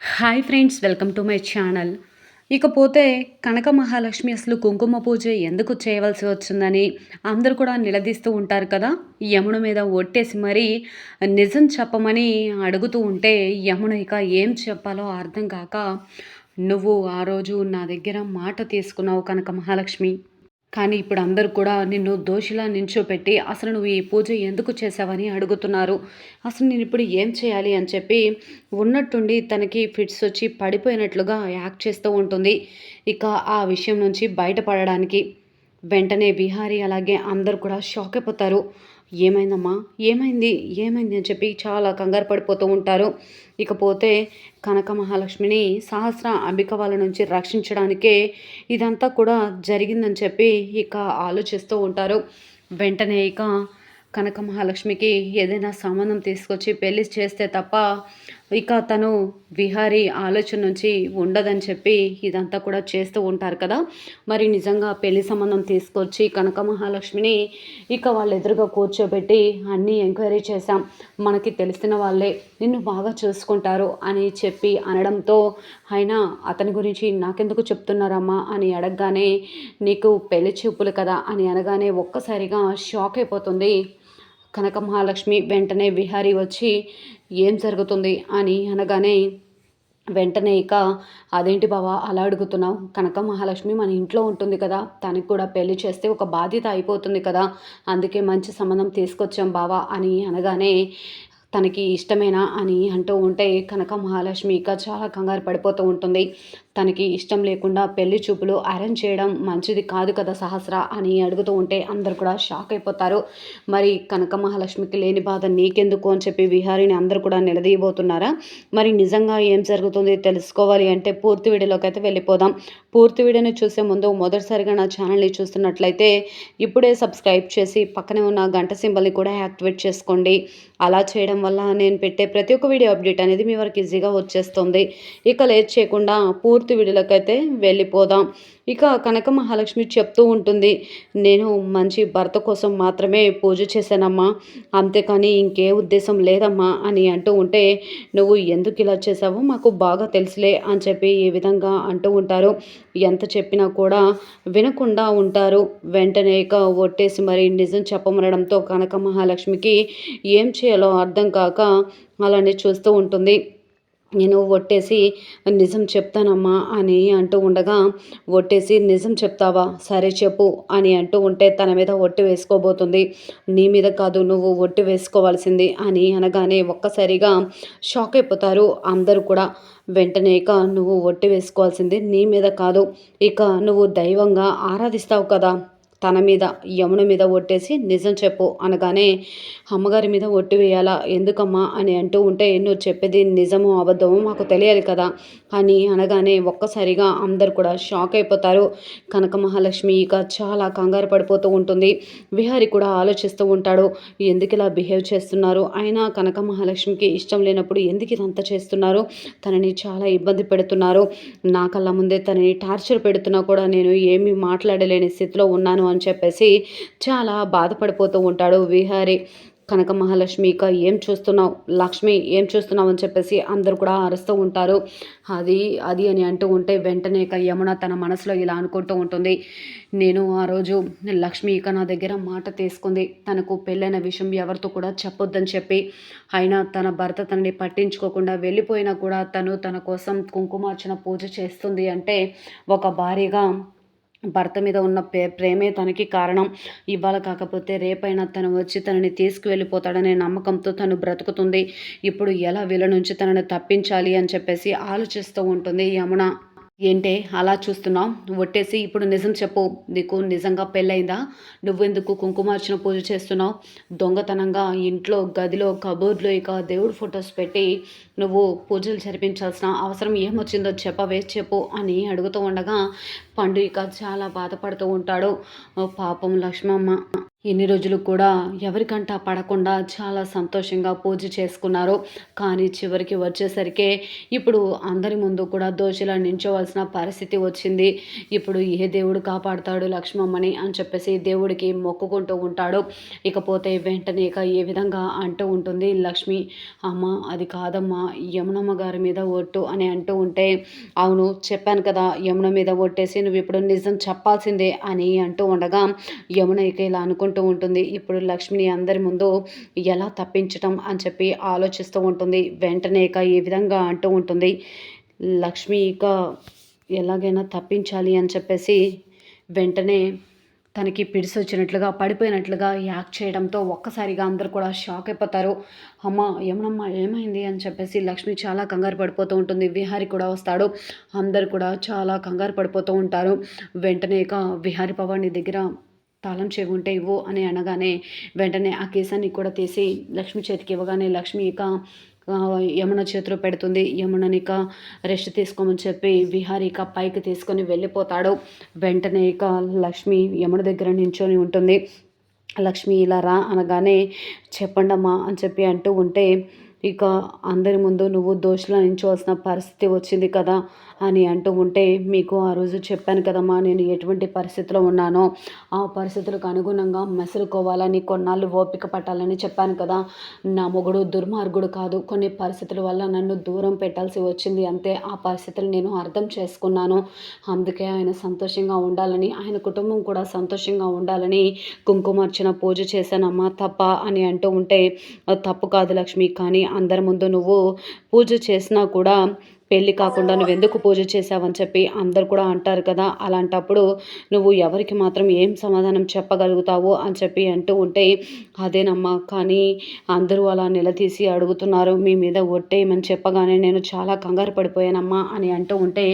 Hi friends welcome to my channel ఇకపోతే కనక మహాలక్ష్మి అసలు కుంకుమ పూజ ఎందుకు చేయవలసి వచ్చిందని అందరూ కూడా నిలదీస్తూ ఉంటారు కదా. యమున మీద ఒట్టేసి మరీ నిజం చెప్పమని అడుగుతూ ఉంటే యమున ఇక ఏం చెప్పాలో అర్థం కాక నువ్వు ఆ రోజు నా దగ్గర మాట తీసుకున్నావు కనక మహాలక్ష్మి. కానీ ఇప్పుడు అందరూ కూడా నిన్ను దోషిలా నించోపెట్టి అసలు నువ్వు ఈ పూజ ఎందుకు చేసావని అడుగుతున్నారు. అసలు నేను ఇప్పుడు ఏం చేయాలి అని చెప్పి ఉన్నట్టుండి తనకి ఫిట్స్ వచ్చి పడిపోయినట్లుగా యాక్ట్ చేస్తూ ఉంటుంది. ఇక ఆ విషయం నుంచి బయటపడడానికి వెంటనే బిహారీ అలాగే అందరు కూడా షాక్ అయిపోతారు. ఏమైందమ్మా? ఏమైంది? ఏమైంది అని చెప్పి చాలా కంగారు పడిపోతూ ఉంటారు. ఇకపోతే కనక మహాలక్ష్మిని సహస్ర అంబిక వాళ్ళ నుంచి రక్షించడానికే ఇదంతా కూడా జరిగిందని చెప్పి ఇక ఆలోచిస్తూ ఉంటారు. వెంటనే ఇక కనక మహాలక్ష్మికి ఏదైనా సంబంధం తీసుకొచ్చి పెళ్ళి చేస్తే తప్ప ఇక తను విహారీ ఆలోచన నుంచి ఉండదని చెప్పి ఇదంతా కూడా చేస్తూ ఉంటారు కదా. మరి నిజంగా పెళ్ళి సంబంధం తీసుకొచ్చి కనక మహాలక్ష్మిని ఇక వాళ్ళు ఎదురుగా కూర్చోబెట్టి అన్నీ ఎంక్వైరీ చేశాం. మనకి తెలిసిన వాళ్ళే నిన్ను బాగా చూసుకుంటారు అని చెప్పి అనడంతో అయినా అతని గురించి నాకెందుకు చెప్తున్నారమ్మా అని అడగగానే నీకు పెళ్ళి చూపులు కదా అని అనగానే ఒక్కసారిగా షాక్ అయిపోతుంది. కనక మహాలక్ష్మి వెంటనే విహారీ వచ్చి ఏం జరుగుతుంది అని అనగానే వెంటనే ఇక అదేంటి బావా అలా అడుగుతున్నావు? కనక మహాలక్ష్మి మన ఇంట్లో ఉంటుంది కదా తనకి కూడా పెళ్ళి చేస్తే ఒక బాధ్యత అయిపోతుంది కదా అందుకే మంచి సంబంధం తీసుకొచ్చాం బావా అని అనగానే తనకి ఇష్టమేనా? అని అంటూ ఉంటే కనక మహాలక్ష్మి ఇక చాలా కంగారు పడిపోతూ ఉంటుంది. తనకి ఇష్టం లేకుండా పెళ్ళి చూపులు అరేంజ్ చేయడం మంచిది కాదు కదా సహస్ర అని అడుగుతూ ఉంటే అందరు కూడా షాక్ అయిపోతారు. మరి కనక మహాలక్ష్మికి లేని బాధ నీకెందుకు అని చెప్పి విహారిని అందరు కూడా నిలదీయబోతున్నారా? మరి నిజంగా ఏం జరుగుతుంది తెలుసుకోవాలి అంటే పూర్తి వీడియోలోకి అయితే వెళ్ళిపోదాం. పూర్తి వీడియోని చూసే ముందు మొదటిసారిగా నా ఛానల్ని చూస్తున్నట్లయితే ఇప్పుడే సబ్స్క్రైబ్ చేసి పక్కనే ఉన్న గంట సింబల్ని కూడా యాక్టివేట్ చేసుకోండి. అలా చేయడం వల్ల నేను పెట్టే ప్రతి ఒక్క వీడియో అప్డేట్ అనేది మీ వరకు ఈజీగా వచ్చేస్తుంది. ఇక లేట్ చేయకుండా పూర్తి పూర్తి వీడియోలకైతే వెళ్ళిపోదాం. ఇక కనక మహాలక్ష్మి చెప్తూ ఉంటుంది నేను మంచి భర్త కోసం మాత్రమే పూజ చేశానమ్మా. అంతేకాని ఇంకే ఉద్దేశం లేదమ్మా అని అంటూ ఉంటే నువ్వు ఎందుకు ఇలా చేసావో మాకు బాగా తెలుసులే అని చెప్పి ఈ విధంగా అంటూ ఉంటారు. ఎంత చెప్పినా కూడా వినకుండా ఉంటారు. వెంటనే ఇక ఒట్టేసి మరి నిజం చెప్పమనడంతో కనక మహాలక్ష్మికి ఏం చేయాలో అర్థం కాక అలానే చూస్తూ ఉంటుంది. నేను ఒట్టేసి నిజం చెప్తానమ్మా అని అంటూ ఉండగా ఒట్టేసి నిజం చెప్తావా? సరే చెప్పు అని అంటూ ఉంటే తన మీద ఒట్టి వేసుకోబోతుంది. నీ మీద కాదు నువ్వు ఒట్టి వేసుకోవాల్సింది అని అనగానే ఒక్కసారిగా షాక్ అయిపోతారు అందరూ కూడా. వెంటనే ఇక నువ్వు ఒట్టి వేసుకోవాల్సింది నీ మీద కాదు. ఇక నువ్వు దైవంగా ఆరాధిస్తావు కదా తన మీద యమున మీద ఒట్టేసి నిజం చెప్పు అనగానే అమ్మగారి మీద ఒట్టి వేయాలా? ఎందుకమ్మా? అని అంటూ ఉంటే నువ్వు చెప్పేది నిజమో అబద్ధమో మాకు తెలియాలి కదా అని అనగానే ఒక్కసారిగా అందరు కూడా షాక్ అయిపోతారు. కనక మహాలక్ష్మి ఇక చాలా కంగారు పడిపోతూ ఉంటుంది. విహారి కూడా ఆలోచిస్తూ ఉంటాడు ఎందుకు ఇలా బిహేవ్ చేస్తున్నారు? అయినా కనక మహాలక్ష్మికి ఇష్టం లేనప్పుడు ఎందుకు ఇదంతా చేస్తున్నారు? తనని చాలా ఇబ్బంది పెడుతున్నారు. నా కళ్ళ ముందే తనని టార్చర్ పెడుతున్నా కూడా నేను ఏమీ మాట్లాడలేని స్థితిలో ఉన్నాను అని చెప్పేసి చాలా బాధపడిపోతూ ఉంటాడు. విహారీ కనక మహాలక్ష్మి ఇక ఏం చూస్తున్నావు? లక్ష్మి ఏం చూస్తున్నావు? అని చెప్పేసి అందరూ కూడా అరుస్తూ ఉంటారు. అది అది అని అంటూ ఉంటే వెంటనే ఇక యమున తన మనసులో ఇలా అనుకుంటూ ఉంటుంది. నేను ఆ రోజు లక్ష్మి ఇక నా దగ్గర మాట తీసుకుంది. తనకు పెళ్ళైన విషయం ఎవరితో కూడా చెప్పొద్దని చెప్పి అయినా తన భర్త తనని పట్టించుకోకుండా వెళ్ళిపోయినా కూడా తను తన కోసం కుంకుమార్చన పూజ చేస్తుంది అంటే ఒక భారీగా భర్త మీద ఉన్న ప్రే ప్రేమే తనకి కారణం. ఇవాళ కాకపోతే రేపైనా తను వచ్చి తనని తీసుకువెళ్ళిపోతాడనే నమ్మకంతో తను బ్రతుకుతుంది. ఇప్పుడు ఎలా వీళ్ళ నుంచి తనని తప్పించాలి అని చెప్పేసి ఆలోచిస్తూ ఉంటుంది యమున. ఏంటే అలా చూస్తున్నావు? ఒట్టేసి ఇప్పుడు నిజం చెప్పు. నీకు నిజంగా పెళ్ళైందా నువ్వెందుకు కుంకుమార్చన పూజ చేస్తున్నావు? దొంగతనంగా ఇంట్లో గదిలో కబోర్డ్లో ఇక దేవుడు ఫొటోస్ పెట్టి నువ్వు పూజలు జరిపించాల్సిన అవసరం ఏమొచ్చిందో చెప్పవే చెప్పు అని అడుగుతూ ఉండగా పండు ఇక చాలా బాధపడుతూ ఉంటాడు. పాపం లక్ష్మమ్మ. ఎన్ని రోజులు కూడా ఎవరికంటా పడకుండా చాలా సంతోషంగా పూజ చేసుకున్నారు. కానీ చివరికి వచ్చేసరికి ఇప్పుడు అందరి ముందు కూడా దోషిలా నించోవాల్సి చేయాల్సిన పరిస్థితి వచ్చింది. ఇప్పుడు ఏ దేవుడు కాపాడుతాడు లక్ష్మమ్మని అని చెప్పేసి దేవుడికి మొక్కుకుంటూ ఉంటాడు. ఇకపోతే వెంటనే ఇక ఏ విధంగా అంటూ ఉంటుంది లక్ష్మి అమ్మ అది కాదమ్మా యమునమ్మ గారి మీద ఒట్టు అని అంటూ ఉంటే అవును చెప్పాను కదా యమున మీద ఒట్టేసి నువ్వు ఇప్పుడు నిజం చెప్పాల్సిందే అని అంటూ ఉండగా యమున ఇక ఇలా అనుకుంటూ ఉంటుంది. ఇప్పుడు లక్ష్మిని అందరి ముందు ఎలా తప్పించటం అని చెప్పి ఆలోచిస్తూ ఉంటుంది. వెంటనే ఇక ఈ విధంగా అంటూ ఉంటుంది. లక్ష్మి ఇక ఎలాగైనా తప్పించాలి అని చెప్పేసి వెంటనే తనకి పిడిసి వచ్చినట్లుగా పడిపోయినట్లుగా యాక్ట్ చేయడంతో ఒక్కసారిగా అందరు కూడా షాక్ అయిపోతారు. అమ్మ ఏమనమ్మా ఏమైంది అని చెప్పేసి లక్ష్మి చాలా కంగారు పడిపోతూ ఉంటుంది. విహారి కూడా వస్తాడు. అందరు కూడా చాలా కంగారు పడిపోతూ ఉంటారు. వెంటనే ఇక విహారి పవాని దగ్గర తాళం చెవి ఉంటే ఇవ్వు అని అనగానే వెంటనే ఆ కేసాన్ని కూడా తీసి లక్ష్మి చేతికి ఇవ్వగానే లక్ష్మి ఇక యమున చేతిలో పెడుతుంది. యముననిక రెస్ట్ తీసుకోమని చెప్పి విహారి ఇక పైకి తీసుకొని వెళ్ళిపోతాడు. వెంటనే ఇక లక్ష్మి యమున దగ్గర నించొని ఉంటుంది. లక్ష్మి ఇలా రా అనగానే చెప్పండమ్మా అని చెప్పి అంటూ ఉంటే ఇక అందరి ముందు నువ్వు దోషులు నించవలసిన పరిస్థితి వచ్చింది కదా. అని అంటూ ఉంటే మీకు ఆ రోజు చెప్పాను కదమ్మా నేను ఎటువంటి పరిస్థితిలో ఉన్నానో ఆ పరిస్థితులకు అనుగుణంగా మెసలుకోవాలని కొన్నాళ్ళు ఓపిక పట్టాలని చెప్పాను కదా. నా మొగుడు దుర్మార్గుడు కాదు. కొన్ని పరిస్థితుల వల్ల నన్ను దూరం పెట్టాల్సి వచ్చింది. అంతే ఆ పరిస్థితులు నేను అర్థం చేసుకున్నాను. అందుకే ఆయన సంతోషంగా ఉండాలని ఆయన కుటుంబం కూడా సంతోషంగా ఉండాలని కుంకుమార్చన పూజ చేశానమ్మా తప్ప అని అంటూ ఉంటే తప్పు కాదు లక్ష్మి. కానీ అందరి ముందు నువ్వు పూజ చేసినా కూడా పెళ్ళి కాకుండా నువ్వు ఎందుకు పూజ చేసావని చెప్పి అందరు కూడా అంటారు కదా. అలాంటప్పుడు నువ్వు ఎవరికి మాత్రం ఏం సమాధానం చెప్పగలుగుతావు అని చెప్పి అంటూ ఉంటే అదేనమ్మా కానీ అందరూ అలా నిలదీసి అడుగుతున్నారు. మీ మీద ఒట్టేయమని చెప్పగానే నేను చాలా కంగారు పడిపోయానమ్మా అని అంటూ ఉంటే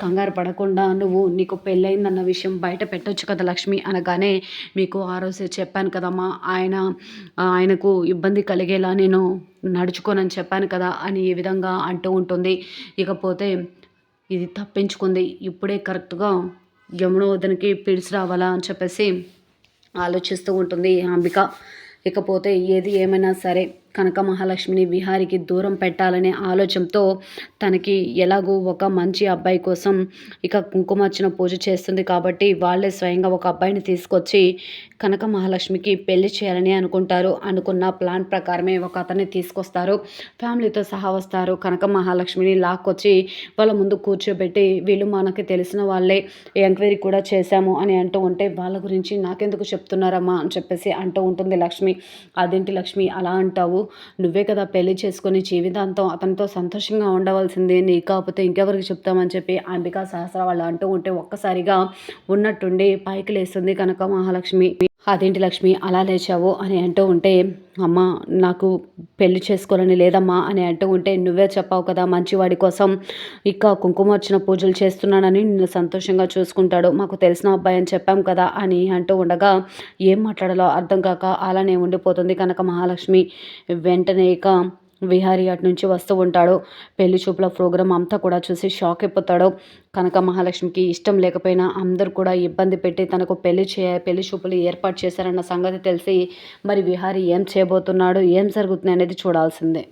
కంగారు పడకుండా నువ్వు నీకు పెళ్ళయిందన్న విషయం బయట పెట్టొచ్చు కదా లక్ష్మి అనగానే మీకు ఆ రోజే చెప్పాను కదమ్మా ఆయన ఆయనకు ఇబ్బంది కలిగేలా నేను నడుచుకోనని చెప్పాను కదా అని ఈ విధంగా అంటూ ఉంటుంది. ఇకపోతే ఇది తప్పించుకుంది. ఇప్పుడే కరెక్ట్గా యమునోదనికి పిలిచి రావాలా అని చెప్పేసి ఆలోచిస్తూ ఉంటుంది అంబిక. ఇకపోతే ఏది ఏమైనా సరే కనక మహాలక్ష్మిని విహారికి దూరం పెట్టాలనే ఆలోచనతో తనకి ఎలాగో ఒక మంచి అబ్బాయి కోసం ఇక కుంకుమార్చన పూజ చేస్తుంది కాబట్టి వాళ్ళే స్వయంగా ఒక అబ్బాయిని తీసుకొచ్చి కనక మహాలక్ష్మికి పెళ్ళి చేయాలని అనుకుంటారు. అనుకున్న ప్లాన్ ప్రకారమే ఒక అతన్ని తీసుకొస్తారు. ఫ్యామిలీతో సహా వస్తారు. కనక మహాలక్ష్మిని లాక్కొచ్చి వాళ్ళ ముందు కూర్చోబెట్టి వీళ్ళు మనకి తెలిసిన వాళ్ళే ఎంక్వైరీ కూడా చేశాము అని అంటూ ఉంటే వాళ్ళ గురించి నాకెందుకు చెప్తున్నారమ్మా అని చెప్పేసి అంటూ ఉంటుంది లక్ష్మి. అదేంటి లక్ష్మి? అలా అంటావు? నువ్వే కదా పెళ్ళి చేసుకుని జీవితాంతం అతనితో సంతోషంగా ఉండవలసిందే నీ కాకపోతే ఇంకెవరికి చెప్తామని చెప్పి అంబికా సహస్ర వాళ్ళు అంటూ ఉంటే ఒక్కసారిగా ఉన్నట్టుండి పైకి లేస్తుంది కనుక మహాలక్ష్మి అదేంటి లక్ష్మి అలా లేచావు అని అంటూ ఉంటే అమ్మ నాకు పెళ్ళి చేసుకోవాలని లేదమ్మా అని అంటూ ఉంటే నువ్వే చెప్పావు కదా మంచివాడి కోసం. ఇక కుంకుమార్చన పూజలు చేస్తున్నానని నిన్ను సంతోషంగా చూసుకుంటాడు. మాకు తెలిసిన అబ్బాయి అని చెప్పాం కదా అని అంటూ ఉండగా ఏం మాట్లాడాలో అర్థం కాక అలానే ఉండిపోతుంది కనుక మహాలక్ష్మి వెంటనే ఇక విహారి అటు నుంచి వస్తూ ఉంటాడు. పెళ్ళి చూపుల ప్రోగ్రాం అంతా కూడా చూసి షాక్ అయిపోతాడు. కనక మహాలక్ష్మికి ఇష్టం లేకపోయినా అందరు కూడా ఇబ్బంది పెట్టి తనకు పెళ్ళి చే పెళ్ళి చూపులు ఏర్పాటు చేశారన్న సంగతి తెలిసి మరి విహారి ఏం చేయబోతున్నాడు ఏం జరుగుతుంది అనేది చూడాల్సిందే.